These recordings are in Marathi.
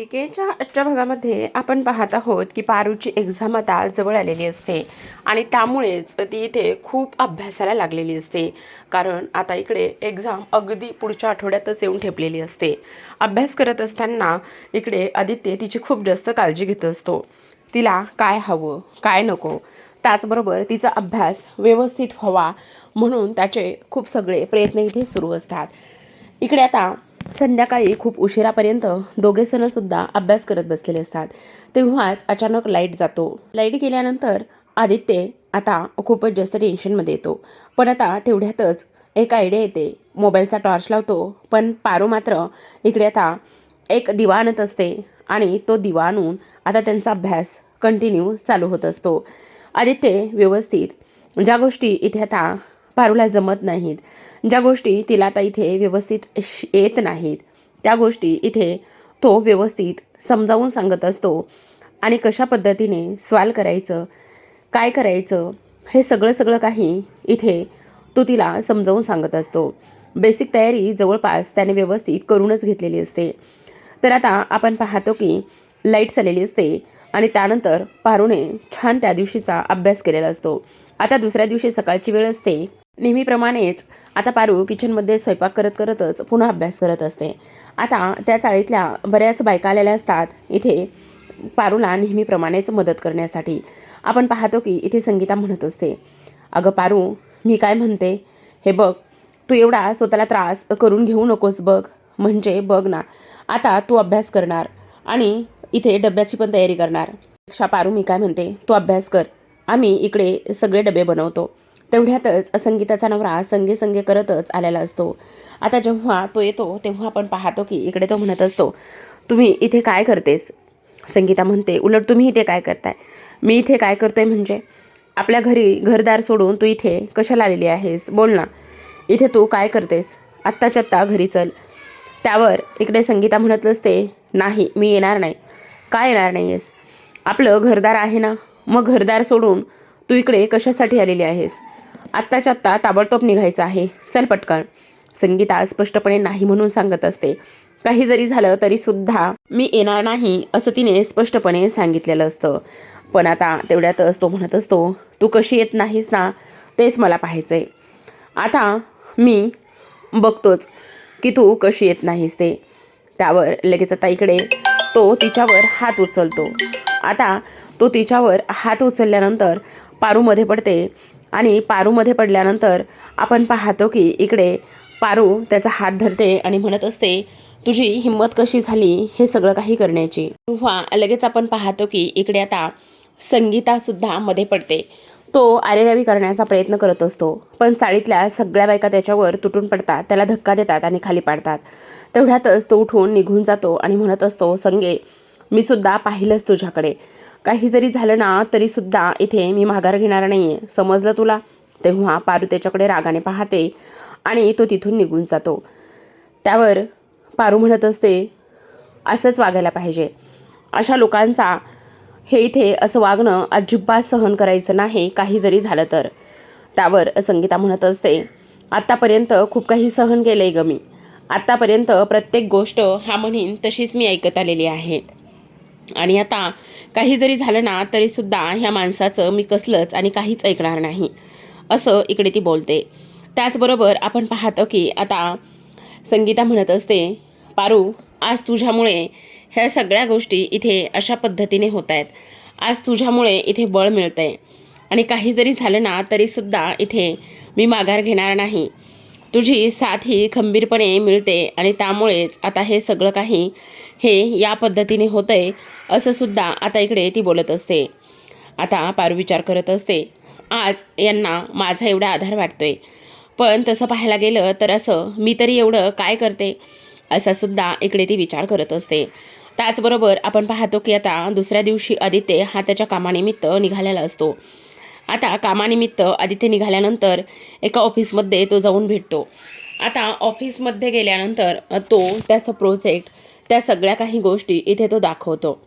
टीकेच्या आजच्या भागामध्ये आपण पाहत आहोत की पारूची एक्झाम आता जवळ आलेली असते आणि त्यामुळेच ती इथे खूप अभ्यासाला लागलेली असते. कारण आता इकडे एक्झाम अगदी पुढच्या आठवड्यातच येऊन ठेपलेली असते. अभ्यास करत असताना इकडे आदित्य तिची खूप जास्त काळजी घेत असतो. तिला काय हवं काय नको त्याचबरोबर तिचा अभ्यास व्यवस्थित व्हावा म्हणून त्याचे खूप सगळे प्रयत्न इथे सुरू असतात. इकडे आता संध्याकाळी खूप उशिरापर्यंत दोघे सणसुद्धा अभ्यास करत बसलेले असतात. तेव्हाच अचानक लाइट जातो. लाइट गेल्यानंतर आदित्य आता खूपच जास्त टेन्शनमध्ये येतो. पण आता तेवढ्यातच एक आयडिया येते. मोबाईलचा टॉर्च लावतो. पण पारू मात्र इकडे आता एक दिवा आणत असते आणि तो दिवा आणून आता त्यांचा अभ्यास कंटिन्यू चालू होत असतो. आदित्य व्यवस्थित ज्या गोष्टी इथे आता पारूला जमत नाहीत. ज्या गोष्टी तिला आता इथे व्यवस्थित येत नाहीत त्या गोष्टी इथे तो व्यवस्थित समजावून सांगत असतो. आणि कशा पद्धतीने स्वाल करायचं काय करायचं हे सगळं सगळं काही इथे तो तिला समजावून सांगत असतो. बेसिक तयारी जवळपास त्याने व्यवस्थित करूनच घेतलेली असते. तर आता आपण पाहतो की लाइट आलेली असते आणि त्यानंतर पारूने छान त्या दिवशीचा अभ्यास केलेला असतो. आता दुसऱ्या दिवशी सकाळची वेळ असते नेहमीप्रमाणेच आता पारू किचनमध्ये स्वयंपाक करत करतच पुन्हा अभ्यास करत असते. आता त्या चाळीतल्या बऱ्याच बायका आलेल्या असतात इथे पारूला नेहमीप्रमाणेच मदत करण्यासाठी. आपण पाहतो की इथे संगीता म्हणत असते अगं पारू मी काय म्हणते? हे बघ तू एवढा स्वतःला त्रास करून घेऊ नकोस बघ. म्हणजे बघ ना आता तू अभ्यास करणार आणि इथे डब्याची पण तयारी करणार. रक्षा पारू मी काय म्हणते? तू अभ्यास कर. आम्ही इकडे सगळे डबे बनवतो. तेवढ्यातच संगीताचा नवरा संगे संगे करतच आलेला असतो. आता जेव्हा तो येतो तेव्हा आपण पाहतो की इकडे तो म्हणत असतो तुम्ही इथे काय करतेस? संगीता म्हणते उलट तुम्ही इथे काय करताय? मी इथे काय करतोय म्हणजे? आपल्या घरी घरदार सोडून तू इथे कशाला आलेली आहेस? बोल ना. इथे तू काय करतेस? आत्ताच्या आत्ता घरी चल. त्यावर इकडे संगीता म्हणत असते नाही मी येणार नाही. काय येणार नाही आहेस आपलं घरदार आहे ना? मग घरदार सोडून तू इकडे कशासाठी आलेली आहेस? आत्ताच्या आत्ता ताबडतोब निघायचं आहे. चल पटकन. संगीता स्पष्टपणे नाही म्हणून सांगत असते. काही जरी झालं तरी सुद्धा मी येणार नाही असं तिने स्पष्टपणे सांगितलेलं असतं. पण आता तेवढ्यातच तो म्हणत असतो तू कशी येत नाहीस ना तेच मला पाहायचंय. आता मी बघतोच की तू कशी येत नाहीस ते. त्यावर लगेच आता इकडे तो तिच्यावर हात उचलतो. आता तो तिच्यावर हात उचलल्यानंतर पारूमध्ये पडते. आणि पारूमध्ये पडल्यानंतर आपण पाहतो की इकडे पारू त्याचा हात धरते आणि म्हणत असते तुझी हिंमत कशी झाली हे सगळं काही करण्याची? तेव्हा लगेच आपण पाहतो की इकडे आता संगीतासुद्धा मध्ये पडते. तो आरेरावी करण्याचा प्रयत्न करत असतो पण चाळीतल्या सगळ्या बायका त्याच्यावर तुटून पडतात त्याला धक्का देतात आणि खाली पाडतात. तेवढ्यातच तो उठून निघून जातो आणि म्हणत असतो संगे मी सुद्धा पाहिलंच तुझ्याकडे. काही जरी झालं ना तरीसुद्धा इथे मी माघार घेणार नाही आहे समजलं तुला? तेव्हा पारू त्याच्याकडे रागाने पाहते आणि तो तिथून निघून जातो. त्यावर पारू म्हणत असते असंच वागायला पाहिजे. अशा लोकांचा हे इथे असं वागणं अजिबात सहन करायचं नाही काही जरी झालं तर. त्यावर संगीता म्हणत असते आत्तापर्यंत खूप काही सहन केलं आहे ग मी. आत्तापर्यंत प्रत्येक गोष्ट हा म्हणीन तशीच मी ऐकत आलेली आहे. आणि आता काही जरी झालं ना तरीसुद्धा ह्या माणसाचं मी कसलंच आणि काहीच ऐकणार नाही. असं इकडे ती बोलते. त्याचबरोबर आपण पाहतो की आता संगीता म्हणत असते पारू आज तुझ्यामुळे ह्या सगळ्या गोष्टी इथे अशा पद्धतीने होत आहेत आज तुझ्यामुळे इथे बळ मिळतं आहे आणि काही जरी झालं ना तरीसुद्धा इथे मी माघार घेणार नाही. तुझी साथ ही खंबीरपणे मिळते आणि त्यामुळेच आता हे सगळं काही हे या पद्धतीने होतं आहे असं सुद्धा आता इकडे ती बोलत असते. आता पारू विचार करत असते. आज यांना माझा एवढा आधार वाटतोय. पण तसं पाहायला गेलं तर असं मी तरी एवढं काय करते? असा सुद्धा इकडे ती विचार करत असते. त्याचबरोबर आपण पाहतो की आता दुसऱ्या दिवशी आदित्य हा त्याच्या कामानिमित्त निघालेला असतो. आता कामानिमित्त आदित्य निघाल्यानंतर एका ऑफिसमध्ये तो जाऊन भेटतो. आता ऑफिसमध्ये गेल्यानंतर तो त्याचं प्रोजेक्ट त्या सगळ्या काही गोष्टी इथे तो दाखवतो.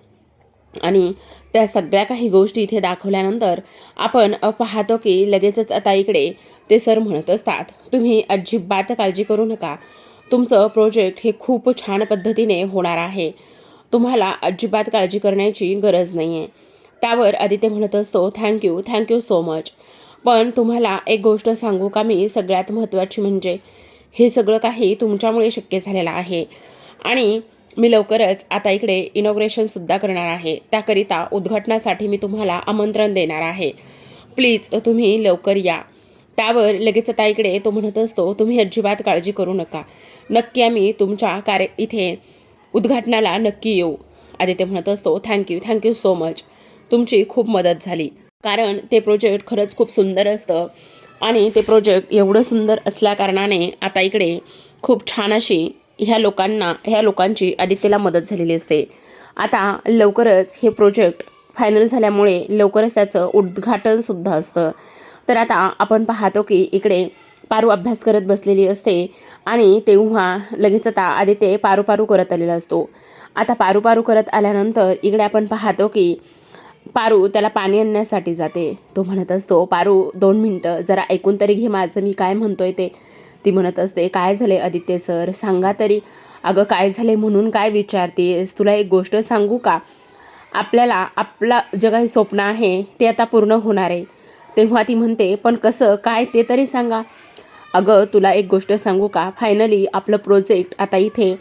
आणि त्या सगळ्या काही गोष्टी इथे दाखवल्यानंतर आपण पाहतो की लगेचच आता इकडे ते सर म्हणत असतात तुम्ही अजिबात काळजी करू नका. तुमचं प्रोजेक्ट हे खूप छान पद्धतीने होणार आहे. तुम्हाला अजिबात काळजी करण्याची गरज नाही आहे त्यावर आदित्य म्हणत असतो थँक्यू थँक्यू सो मच पण तुम्हाला एक गोष्ट सांगू का मी? सगळ्यात महत्त्वाची म्हणजे हे सगळं काही तुमच्यामुळे शक्य झालेलं आहे. आणि मी लवकरच आता इकडे इनॉग्रेशनसुद्धा करणार आहे. त्याकरिता उद्घाटनासाठी मी तुम्हाला आमंत्रण देणार आहे. प्लीज तुम्ही लवकर या. त्यावर लगेच आता इकडे तो म्हणत असतो तुम्ही अजिबात काळजी करू नका. नक्की आम्ही तुमच्या कार्य इथे उद्घाटनाला नक्की येऊ. आदित्य म्हणत असतो थँक्यू थँक्यू सो मच तुमची खूप मदत झाली. कारण ते प्रोजेक्ट खरंच खूप सुंदर असतं. आणि ते प्रोजेक्ट एवढं सुंदर असल्याकारणाने आता इकडे खूप छान अशी ह्या लोकांना ह्या लोकांची आदित्यला मदत झालेली असते. आता लवकरच हे प्रोजेक्ट फायनल झाल्यामुळे लवकरच त्याचं उद्घाटनसुद्धा असतं. तर आता आपण पाहतो की इकडे पारू अभ्यास करत बसलेली असते आणि तेव्हा लगेच आता आदित्य पारू पारू करत आलेला असतो. आता पारू पारू करत आल्यानंतर इकडे आपण पाहतो की पारू त्याला पाणी आणण्यासाठी जाते. तो म्हणत असतो पारू दोन मिनटं जरा ऐकून तरी घे माझं मी काय म्हणतोय ते. ती म्हणत असते काय झाले आदित्य सर? सांगा तरी. अगं काय झाले म्हणून काय विचारतेस? तुला एक गोष्ट सांगू का? आपल्याला आपला जे काही स्वप्न आहे ते आता पूर्ण होणार आहे. तेव्हा ती म्हणते पण कसं? काय ते तरी सांगा. अगं तुला एक गोष्ट सांगू का? फायनली आपलं प्रोजेक्ट आता इथे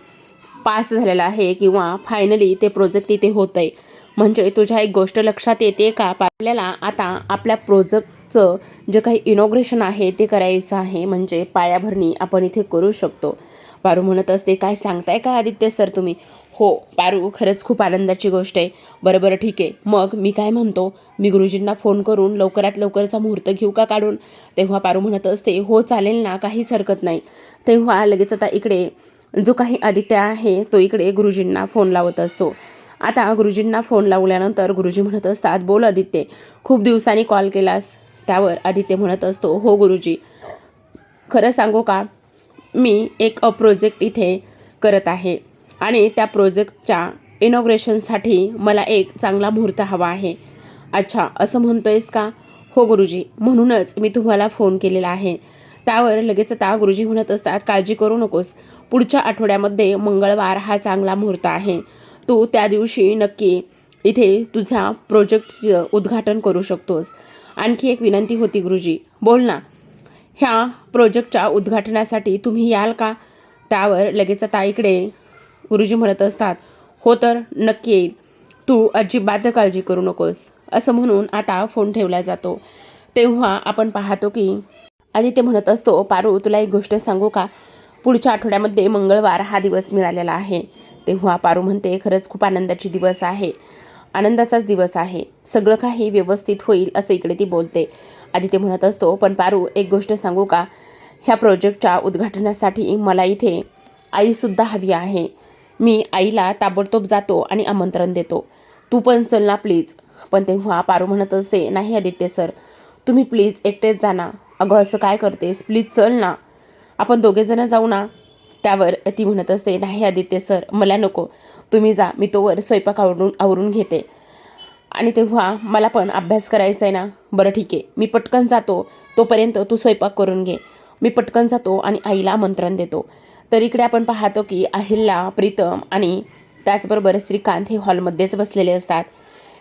पास झालेला आहे किंवा फायनली ते प्रोजेक्ट इथे होतं आहे म्हणजे तुझ्या एक गोष्ट लक्षात येते का? आपल्याला आता आपल्या प्रोजेक्टचं जे काही इनॉग्रेशन आहे ते करायचं आहे. म्हणजे पायाभरणी आपण इथे करू शकतो. पारू म्हणत असते काय सांगताय का आदित्य सर तुम्ही? हो पारू खरंच खूप आनंदाची गोष्ट आहे. बरं बरं ठीक आहे. मग मी काय म्हणतो? मी गुरुजींना फोन करून लवकरात लवकरचा मुहूर्त घेऊ का काढून? तेव्हा पारू म्हणत असते हो चालेल ना काहीच हरकत नाही. तेव्हा लगेच आता इकडे जो काही आदित्य आहे तो इकडे गुरुजींना फोन लावत असतो. आता गुरुजींना फोन लावल्यानंतर गुरुजी म्हणत असतात बोल आदित्य खूप दिवसांनी कॉल केलास. त्यावर आदित्य म्हणत असतो हो गुरुजी खरं सांगू का? मी एक प्रोजेक्ट इथे करत आहे आणि त्या प्रोजेक्टच्या इनॉग्रेशनसाठी मला एक चांगला मुहूर्त हवा आहे. अच्छा असं म्हणतो आहेस का? हो गुरुजी म्हणूनच मी तुम्हाला फोन केलेला आहे. त्यावर लगेच आता गुरुजी म्हणत असतात काळजी करू नकोस पुढच्या आठवड्यामध्ये मंगळवार हा चांगला मुहूर्त आहे. तू त्या दिवशी नक्की इथे तुझ्या प्रोजेक्टचं उद्घाटन करू शकतोस. आणखी एक विनंती होती गुरुजी. बोल ना ह्या प्रोजेक्टच्या उद्घाटनासाठी तुम्ही याल का? त्यावर लगेच आता इकडे गुरुजी म्हणत असतात हो तर नक्की येईल. तू अजिबात काळजी करू नकोस. असं म्हणून आता फोन ठेवला जातो. तेव्हा आपण पाहतो की आदित्य म्हणत असतो पारू तुला एक गोष्ट सांगू का? पुढच्या आठवड्यामध्ये मंगळवार हा दिवस मिळालेला आहे. तेव्हा पारू म्हणते खरंच खूप आनंदाची दिवस आहे. आनंदाचाच दिवस आहे. सगळं काही व्यवस्थित होईल असं इकडे ती बोलते. आदित्य म्हणत असतो पण पारू एक गोष्ट सांगू का? ह्या प्रोजेक्टच्या उद्घाटनासाठी मला इथे आईसुद्धा हवी आहे. मी आईला ताबडतोब जातो आणि आमंत्रण देतो. तू पण चल ना प्लीज. पण तेव्हा पारू म्हणत असते नाही आदित्य सर तुम्ही प्लीज एकटेच जा ना. अगं असं काय करतेस? प्लीज चल ना. आपण दोघेजणं जाऊ ना. त्यावर ती म्हणत असते नाही आदित्य सर मला नको. तुम्ही जा मी तोवर स्वयंपाक आवरून आवरून घेते. आणि तेव्हा मला पण अभ्यास करायचा आहे ना. बरं ठीक आहे. मी पटकन जातो. तोपर्यंत तू स्वयंपाक करून घे. मी पटकन जातो आणि आईला आमंत्रण देतो. तर इकडे आपण पाहतो की अहिल्या प्रीतम आणि त्याचबरोबर श्रीकांत हे हॉलमध्येच बसलेले असतात.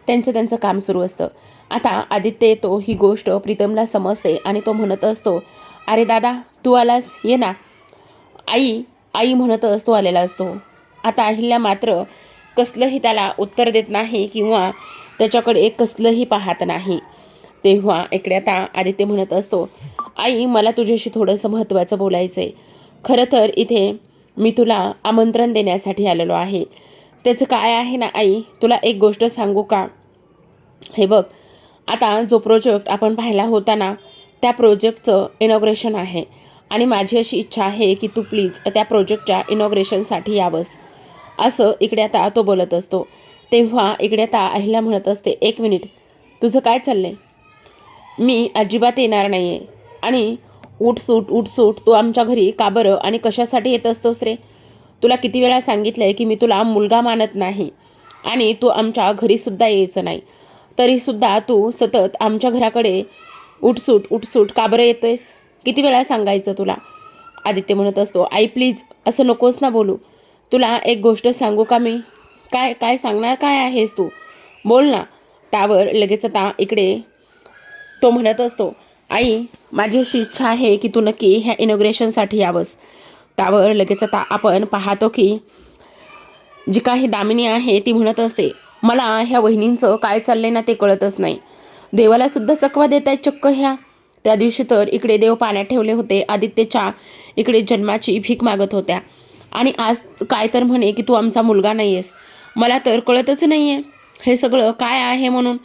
त्यांचं त्यांचं काम सुरू असतं. आता आदित्य येतो ही गोष्ट प्रीतमला समजते आणि तो म्हणत असतो अरे दादा तू आलास? ये ना. आई आई म्हणतच तो आलेला असतो. आता अहिल्या मात्र कसलंही त्याला उत्तर देत नाही किंवा त्याच्याकडे कसलंही पाहत नाही. तेव्हा इकडे आता आदित्य म्हणत असतो आई मला तुझ्याशी थोडंसं महत्त्वाचं बोलायचं आहे खरं तर इथे मी तुला आमंत्रण देण्यासाठी आलेलो आहे. त्याचं काय आहे ना आई? तुला एक गोष्ट सांगू का? हे बघ आता जो प्रोजेक्ट आपण पाहिला होता ना त्या प्रोजेक्टचं इनॉग्रेशन आहे. आणि माझी अशी इच्छा आहे की तू प्लीज त्या प्रोजेक्टच्या इनॉग्रेशनसाठी यावंस. असं इकडे आता तो बोलत असतो. तेव्हा इकडे आता अहिल्या म्हणत असते एक मिनिट तुझं काय चाललं आहे मी अजिबात येणार नाही आहे आणि उठसूट उठसूट तू आमच्या घरी का बरं आणि कशासाठी येत असतोस रे? तुला किती वेळा सांगितलं आहे की मी तुला मुलगा मानत नाही आणि तू आमच्या घरीसुद्धा यायचं नाही. तरीसुद्धा तू सतत आमच्या घराकडे उठसूट उठसूट का बरं येतोयस? किती वेळा सांगायचं तुला? आदित्य म्हणत असतो आई प्लीज असं नकोस ना बोलू. तुला एक गोष्ट सांगू का मी? काय काय सांगणार? काय आहेस तू? बोल ना. त्यावर लगेच आता इकडे तो म्हणत असतो आई माझी अशी इच्छा आहे की तू नक्की ह्या इनॉग्रेशनसाठी यावंस. त्यावर लगेच आता आपण पाहतो की जी काही दामिनी आहे ती म्हणत असते मला ह्या वहिनींचं काय चाललंय ना ते कळतच नाही. देवालासुद्धा चकवा देत आहेत चक्क ह्या. त्या दिवशी तर इकडे देव पाण्यात ठेवले होते. आदित्यच्या इकडे जन्माची भीक मागत होत्या. आणि आज काय तर म्हणे की तू आमचा मुलगा नाही आहेस मला तर कळतच नाही आहे हे सगळं काय आहे म्हणून?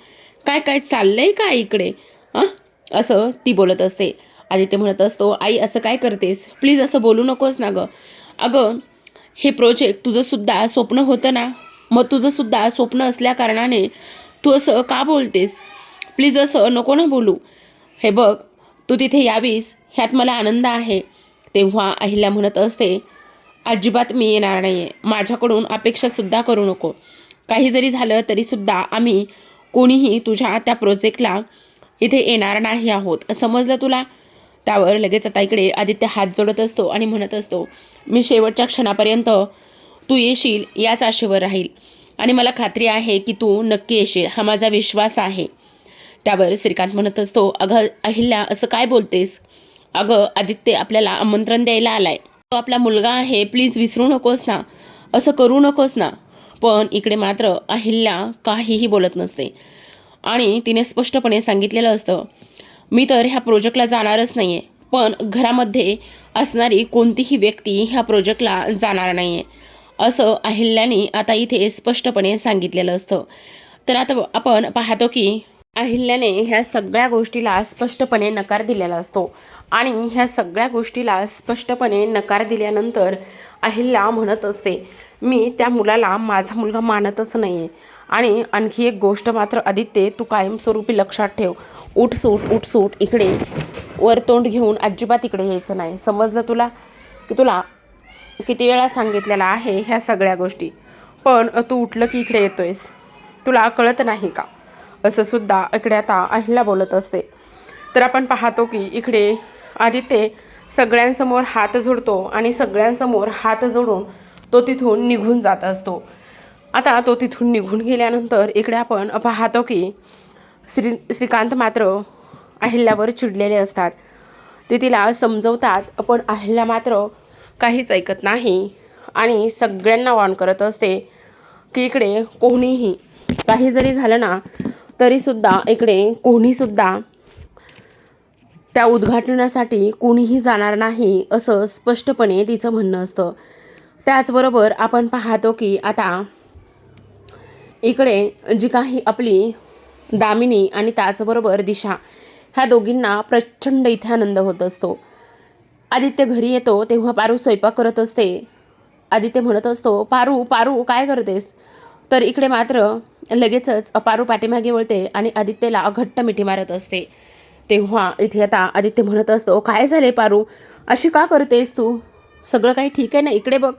काय काय चाललंय काय इकडे? हां? असं ती बोलत असते. आदित्य म्हणत असतो आई असं काय करतेस? प्लीज असं बोलू नकोस ना गं. अगं हे प्रोजेक्ट तुझंसुद्धा स्वप्न होतं ना? मग तुझंसुद्धा स्वप्न असल्या कारणाने तू असं का बोलतेस? प्लीज असं नको ना बोलू. हे बघ तू तिथे यावीस ह्यात मला आनंद आहे. तेव्हा अहिल्या म्हणत असते अजिबात मी येणार नाही आहे माझ्याकडून अपेक्षासुद्धा करू नको. काही जरी झालं तरीसुद्धा आम्ही कोणीही तुझ्या त्या प्रोजेक्टला इथे येणार नाही आहोत. समजलं तुला? त्यावर लगेच आता इकडे आदित्य हात जोडत असतो आणि म्हणत असतो मी शेवटच्या क्षणापर्यंत तू येशील याच आशेवर राहील. आणि मला खात्री आहे की तू नक्की येशील. हा माझा विश्वास आहे. त्यावर श्रीकांत म्हणत असतो अगं अहिल्या असं काय बोलतेस? अगं आदित्य आपल्याला आमंत्रण द्यायला आलाय. तो आपला मुलगा आहे प्लीज विसरू नकोस ना. असं करू नकोस ना. पण इकडे मात्र अहिल्या काहीही बोलत नसते. आणि तिने स्पष्टपणे सांगितलेलं असतं मी तर ह्या प्रोजेक्टला जाणारच नाही आहे पण घरामध्ये असणारी कोणतीही व्यक्ती ह्या प्रोजेक्टला जाणार नाही आहे असं अहिल्याने आता इथे स्पष्टपणे सांगितलेलं असतं. तर आता आपण पाहतो की अहिल्याने ह्या सगळ्या गोष्टीला स्पष्टपणे नकार दिलेला असतो. आणि ह्या सगळ्या गोष्टीला स्पष्टपणे नकार दिल्यानंतर अहिल्या म्हणत असते मी त्या मुलाला माझा मुलगा मानतच नाही आहे आणि आणखी एक गोष्ट मात्र आदित्य तू कायमस्वरूपी लक्षात ठेव. उठसूट उठसूट इकडे वर तोंड घेऊन अजिबात इकडे यायचं नाही. समजलं तुला? की तुला किती वेळा सांगितलेला आहे ह्या सगळ्या गोष्टी. पण तू उठलं की इकडे येतोयस. तुला कळत नाही का? असं सुद्धा इकडे आता अहिल्या बोलत असते. तर आपण पाहतो की इकडे आदित्य सगळ्यांसमोर हात जोडतो आणि सगळ्यांसमोर हात जोडून तो तिथून निघून जात असतो. आता तो तिथून निघून गेल्यानंतर इकडे आपण पाहतो की श्री श्रीकांत मात्र अहिल्यावर चिडलेले असतात. ते तिला समजवतात पण अहिल्या मात्र काहीच ऐकत नाही आणि सगळ्यांना वॉर्न करत असते की इकडे कोणीही काही जरी झालं ना तरीसुद्धा इकडे कोणीसुद्धा त्या उद्घाटनासाठी कोणीही जाणार नाही असं स्पष्टपणे तिचं म्हणणं असतं. त्याचबरोबर आपण पाहतो की आता इकडे जी काही आपली दामिनी आणि त्याचबरोबर दिशा ह्या दोघींना प्रचंड इथे आनंद होत असतो. आदित्य घरी येतो तेव्हा पारू स्वयंपाक करत असते. आदित्य म्हणत असतो पारू पारू काय करतेस? तर इकडे मात्र लगेचच पारू पाठीमागे वळते आणि आदित्यला घट्ट मिठी मारत असते. तेव्हा इथे आता आदित्य म्हणत असतो काय झाले पारू अशी का करतेस तू? सगळं काही ठीक आहे ना इकडे बघ.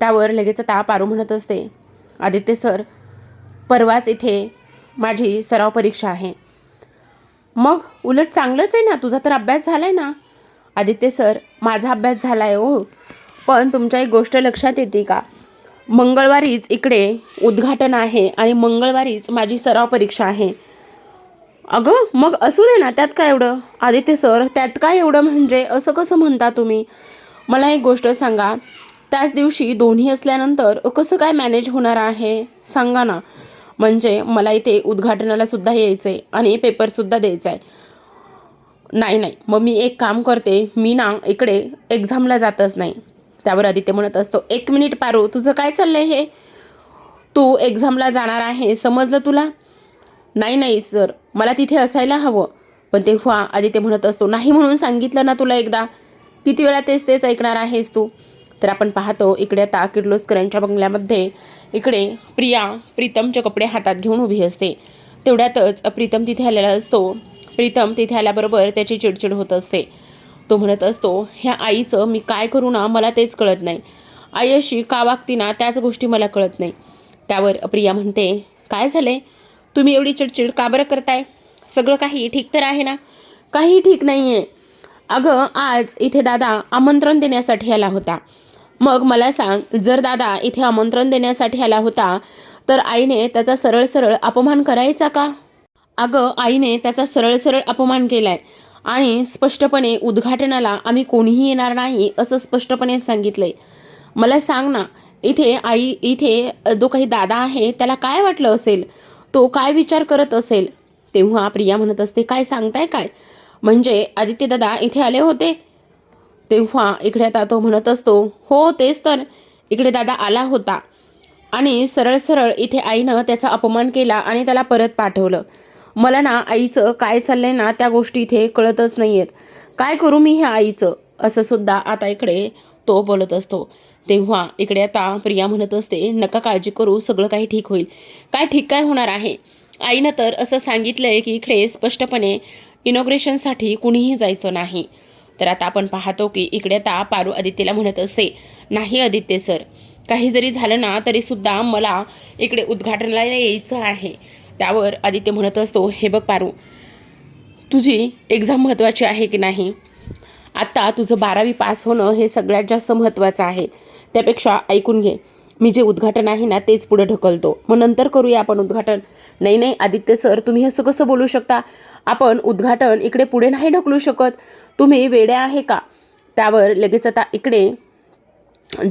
त्यावर लगेच आता पारू म्हणत असते. आदित्य सर परवाच इथे माझी सराव परीक्षा आहे. मग उलट चांगलंच आहे ना? तुझा तर अभ्यास झाला आहे ना? आदित्य सर माझा अभ्यास झाला आहे हो. पण तुमच्या एक गोष्ट लक्षात येते का? मंगळवारीच इकडे उद्घाटन आहे आणि मंगळवारीच माझी सराव परीक्षा आहे. अगं मग असू दे ना त्यात काय एवढं? आदित्य सर त्यात काय एवढं म्हणजे? असं कसं म्हणता तुम्ही? मला एक गोष्ट सांगा. त्याच दिवशी दोन्ही असल्यानंतर कसं काय मॅनेज होणार आहे? सांगा ना. म्हणजे मला इथे उद्घाटनाला सुद्धा यायचं आहे आणि पेपरसुद्धा द्यायचा आहे नाही नाही. मग मी एक काम करते. मी ना इकडे एक्झामला जातच नाही. त्यावर आदित्य म्हणत असतो एक मिनिट पारू तुझं काय चाललं आहे हे? तू एक्झामला जाणार आहे समजलं तुला? नाही नाही सर मला तिथे असायला हवं. पण तेव्हा आदित्य म्हणत असतो नाही म्हणून सांगितलं ना तुला एकदा? किती वेळा तेच तेच ऐकणार आहेस तू? तर आपण पाहतो इकडे आता किर्लोस्करांच्या बंगल्यामध्ये इकडे प्रिया प्रीतमचे कपडे हातात घेऊन उभी असते. तेवढ्यातच प्रीतम तिथे आलेला असतो. प्रीतम तिथे आल्याबरोबर त्याची चिडचिड होत असते. तो म्हणत असतो ह्या आईचं मी काय करू ना मला तेच कळत नाही. आई अशी का वागती ना त्याच गोष्टी मला कळत नाही. त्यावर प्रिया म्हणते काय झाले? तुम्ही एवढी चिडचिड का बरं करताय? सगळं काही ठीक तर आहे ना? काही ठीक नाही आहे अगं आज इथे दादा आमंत्रण देण्यासाठी आला होता. मग मला सांग जर दादा इथे आमंत्रण देण्यासाठी आला होता तर आईने त्याचा सरळ सरळ अपमान करायचा का? अगं आईने त्याचा सरळ सरळ अपमान केलाय. आणि स्पष्टपणे उद्घाटनाला आम्ही कोणीही येणार नाही असं स्पष्टपणे सांगितलंय. मला सांग ना इथे आई इथे जो काही दादा आहे त्याला काय वाटलं असेल? तो काय विचार करत असेल? तेव्हा प्रिया म्हणत असते काय सांगताय काय? म्हणजे आदित्य दादा इथे आले होते? तेव्हा इकडे आता तो म्हणत असतो हो तेच तर. इकडे दादा आला होता. आणि सरळ सरळ इथे आईनं त्याचा अपमान केला आणि त्याला परत पाठवलं. मला ना आईचं काय चाललंय ना त्या गोष्टी इथे कळतच नाही आहेत काय करू मी ह्या आईचं? असं सुद्धा आता इकडे तो बोलत असतो. तेव्हा इकडे आता प्रिया म्हणत असते नका काळजी करू सगळं काही ठीक होईल. काय ठीक काय होणार आहे? आईनं तर असं सांगितलं आहे की इकडे स्पष्टपणे इनॉग्रेशनसाठी कुणीही जायचं नाही. तर आता आपण पाहतो की इकडे आता पारू आदित्यला म्हणत असते नाही आदित्य सर काही जरी झालं ना तरीसुद्धा मला इकडे उद्घाटनाला यायचं आहे. त्यावर आदित्य म्हणत असतो हे बघ पारू तुझी एक्झाम महत्त्वाची आहे की नाही? आत्ता तुझं बारावी पास होणं हे सगळ्यात जास्त महत्त्वाचं आहे. त्यापेक्षा ऐकून घे. मी जे उद्घाटन आहे ना तेच पुढं ढकलतो. मग नंतर करूया आपण उद्घाटन. नाही नाही आदित्य सर तुम्ही असं कसं बोलू शकता? आपण उद्घाटन इकडे पुढे नाही ढकलू शकत. तुम्ही वेड्या आहे का? त्यावर लगेच आता इकडे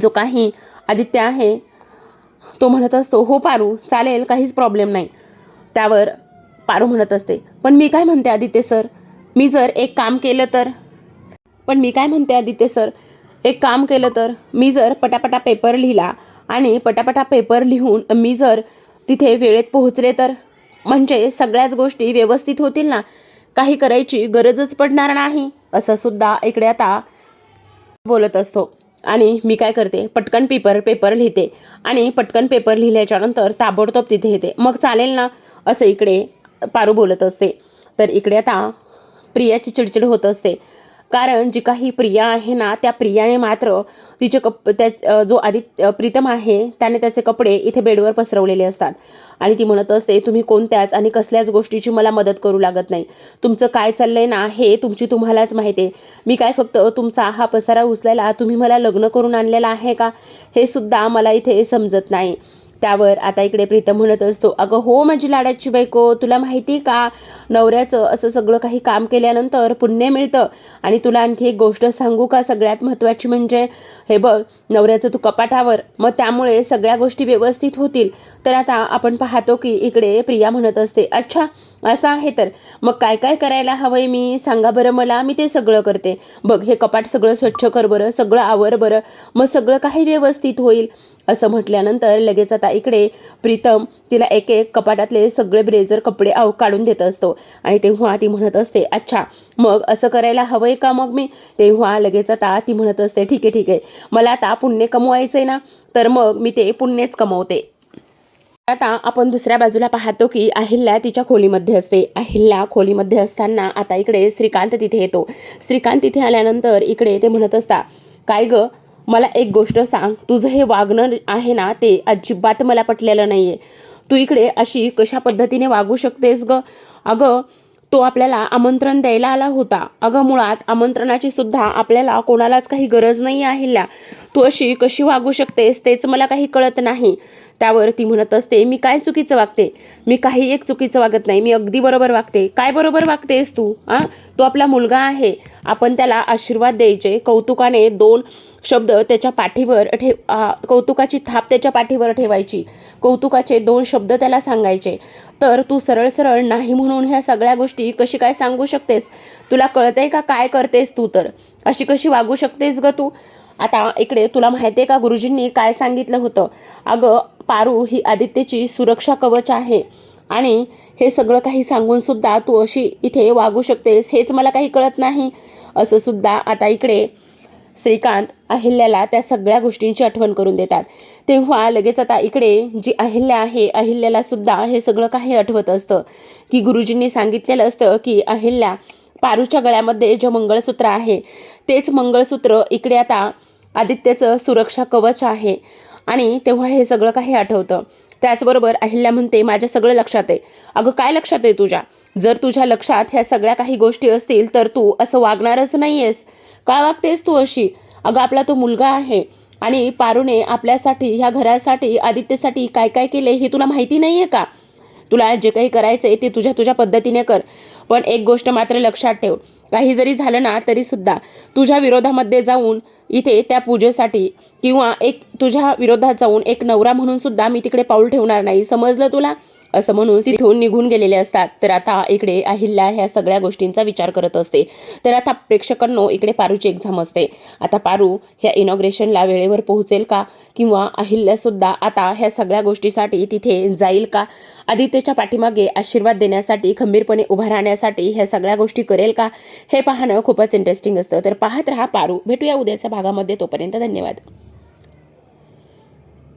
जो काही आदित्य आहे तो म्हणत असतो हो पारू चालेल काहीच प्रॉब्लेम नाही. त्यावर पारू म्हणत असते. पण मी काय म्हणते आदित्य सर? मी जर एक काम केलं तर? पण मी काय म्हणते आदित्य सर? एक काम केलं तर? मी जर पटापटा पेपर लिहिला आणि पटापटा पेपर लिहून मी जर तिथे वेळेत पोहोचले तर? म्हणजे सगळ्याच गोष्टी व्यवस्थित होतील ना? काही करायची गरजच पडणार नाही? असं सुद्धा इकडे आता बोलत असतो. आणि मी काय करते? पटकन पेपर पेपर लिहिते. आणि पटकन पेपर लिहिल्याच्यानंतर ताबडतोब तिथे येते. मग चालेल ना? असं इकडे पारू बोलत असते. तर इकडे आता प्रियाची चिडचिड होत असते. कारण जी काही प्रिया आहे ना त्या प्रियाने मात्र तिचे कप त्या जो आदित्य प्रीतम आहे त्याने त्याचे कपडे इथे बेडवर पसरवलेले असतात. आणि ती म्हणत असते तुम्ही कोणत्याच आणि कसल्याच गोष्टीची मला मदत करू लागत नाही. तुमचं काय चाललंय ना हे तुमची तुम्हालाच माहिती आहे. मी काय फक्त तुमचा हा पसारा उचलायला तुम्ही मला लग्न करून आणलेला आहे का? हे सुद्धा मला इथे समजत नाही. त्यावर. आता इकडे प्रीतम म्हणत असतो अगं हो माझी लाडाची बायको तुला माहिती का? नवऱ्याचं असं सगळं काही काम केल्यानंतर पुण्य मिळतं. आणि तुला आणखी एक गोष्ट सांगू का? सगळ्यात महत्त्वाची म्हणजे हे बघ नवऱ्याचं तू कपाटावर. मग त्यामुळे सगळ्या गोष्टी व्यवस्थित होतील. तर आता आपण पाहतो की इकडे प्रिया म्हणत असते अच्छा असं आहे तर. मग काय काय करायला हवंय मी? सांगा बरं मला. मी ते सगळं करते. बघ हे कपाट सगळं स्वच्छ कर बरं. सगळं आवर बरं. मग सगळं काही व्यवस्थित होईल. असं म्हटल्यानंतर लगेच आता इकडे प्रीतम तिला एक एक कपाटातले सगळे ब्रेझर कपडे आव काढून देत असतो. आणि तेव्हा ती म्हणत असते अच्छा मग असं करायला हवंय का मग मी? तेव्हा लगेच आता ती म्हणत असते ठीक आहे ठीक आहे. मला आता पुण्य कमवायचं आहे ना तर मग मी ते पुण्यच कमवते. आता आपण दुसऱ्या बाजूला पाहतो की अहिल्या तिच्या खोलीमध्ये असते. अहिल्या खोलीमध्ये असताना आता इकडे श्रीकांत तिथे येतो. श्रीकांत तिथे आल्यानंतर इकडे ते म्हणत असता काय ग मला एक गोष्ट सांग. तुझं हे वागणं आहे ना ते अजिबात मला पटलेलं नाही आहे तू इकडे अशी कशा पद्धतीने वागू शकतेस ग? अगं तो आपल्याला आमंत्रण द्यायला आला होता. अगं मुळात आमंत्रणाची सुद्धा आपल्याला कोणालाच काही गरज नाही अहिल्या. तू अशी कशी वागू शकतेस तेच मला काही कळत नाही. त्यावर ती म्हणत असते मी काय चुकीचं वागते? मी काही एक चुकीचं वागत नाही. मी अगदी बरोबर वागते. काय बरोबर वागतेस तू? आ? तो आपला मुलगा आहे. आपण त्याला आशीर्वाद द्यायचे. कौतुकाने दोन शब्द त्याच्या पाठीवर ठे कौतुकाची थाप त्याच्या पाठीवर ठेवायची. कौतुकाचे दोन शब्द त्याला सांगायचे. तर तू सरळ सरळ नाही म्हणून ह्या सगळ्या गोष्टी कशी काय सांगू शकतेस? तुला कळतंय का काय करतेस तू तर? अशी कशी वागू शकतेस ग तू? आता इकडे तुला माहिती आहे का गुरुजींनी काय सांगितलं होतं? अगं पारू ही आदित्यची सुरक्षा कवच आहे. आणि हे सगळं काही सांगून सुद्धा तू अशी इथे वागू शकतेस हेच मला काही कळत नाही. असं सुद्धा आता इकडे श्रीकांत अहिल्याला त्या सगळ्या गोष्टींची आठवण करून देतात. तेव्हा लगेच आता इकडे जी अहिल्या आहे अहिल्याला सुद्धा हे सगळं काही आठवत असतं. की गुरुजींनी सांगितलेलं असतं की अहिल्या पारूच्या गळ्यामध्ये जे मंगळसूत्र आहे तेच मंगळसूत्र इकडे आता आदित्यचं सुरक्षा कवच आहे. आणि तेव्हा हे सगळं काही आठवतं. त्याचबरोबर अहिल्या म्हणते माझ्या सगळं लक्षात आहे. अगं काय लक्षात आहे तुझ्या? जर तुझ्या लक्षात ह्या सगळ्या काही गोष्टी असतील तर तू असं वागणारच नाही आहेस का वागतेस तू अशी? अगं आपला तो मुलगा आहे आणि पारूने आपल्यासाठी ह्या घरासाठी आदित्यसाठी काय काय केले हे तुला माहिती नाही आहे का? तुला जे काही करायचं आहे ते तुझ्या तुझ्या पद्धतीने कर. पण एक गोष्ट मात्र लक्षात ठेव. काही जरी झालं ना तरीसुद्धा तुझ्या विरोधामध्ये जाऊन इथे त्या पूजेसाठी किंवा एक तुझ्या विरोधात जाऊन एक नवरा म्हणून सुद्धा मी तिकडे पाऊल ठेवणार नाही. समजलं तुला? असं म्हणून तिथून निघून गेलेले असतात. तर आता इकडे अहिल्या ह्या सगळ्या गोष्टींचा विचार करत असते. तर आता प्रेक्षकांनो इकडे पारूची एक्झाम असते. आता पारू ह्या इनॉग्रेशनला वेळेवर पोहोचेल का? किंवा अहिल्यासुद्धा आता ह्या सगळ्या गोष्टीसाठी तिथे जाईल का? आदित्यच्या पाठीमागे आशीर्वाद देण्यासाठी खंबीरपणे उभा राहण्यासाठी ह्या सगळ्या गोष्टी करेल का? हे पाहणं खूपच इंटरेस्टिंग असतं. तर पाहत राहा पारू. भेटूया उद्याच्या भागामध्ये. तोपर्यंत धन्यवाद.